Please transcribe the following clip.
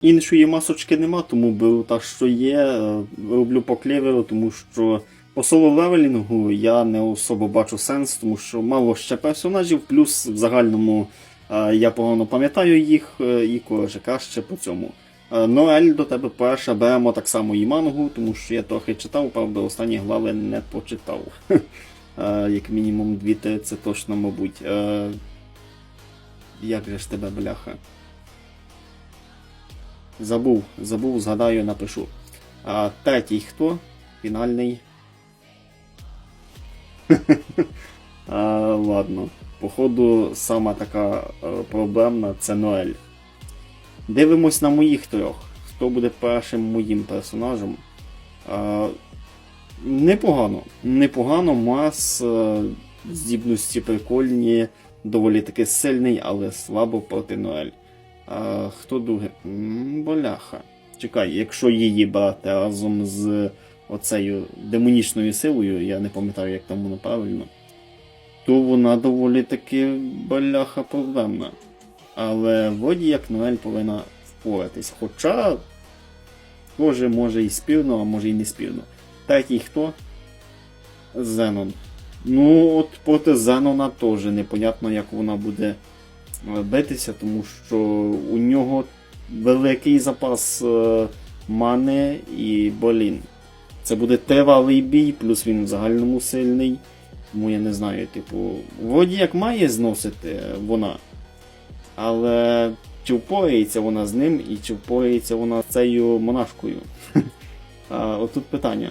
Іншої масочки нема, тому беру та, що є. Е, Роблю по клеверу, тому що по соло левелінгу я не особо бачу сенс, тому що мало ще персонажів, плюс в загальному е, я погано пам'ятаю їх е, і кожа краще по цьому. Ноель до тебе перша беремо так само і мангу, тому що я трохи читав, правда, останні глави не почитав. Як мінімум дві-три це точно, мабуть. Як же ж тебе, бляха? Забув, забув, згадаю, напишу. А третій хто? Фінальний. а, ладно. Походу, сама така е, проблемна це Ноель. Дивимось на моїх трьох. Хто буде першим моїм персонажем? А, непогано. Непогано, Марс е, здібності прикольні, доволі таки сильний, але слабо проти Ноель. А, хто другий? Боляха. Чекай, якщо її брати разом з оцею демонічною силою, я не пам'ятаю, як там воно правильно, то вона доволі таки боляха проблемна. Але вроді як Ноель повинна впоратись. Хоча, може, може і спірно, а може і не спірно. Третій хто? Зенон. Ну, от проти Зенона теж непонятно, як вона буде битися, тому що у нього великий запас е, мани і болін. Це буде тривалий бій, плюс він в загальному сильний. Тому я не знаю, типу, вроді як має зносити е, вона. Але чи впорається вона з ним і чи впорається вона з цією монашкою? Отут питання.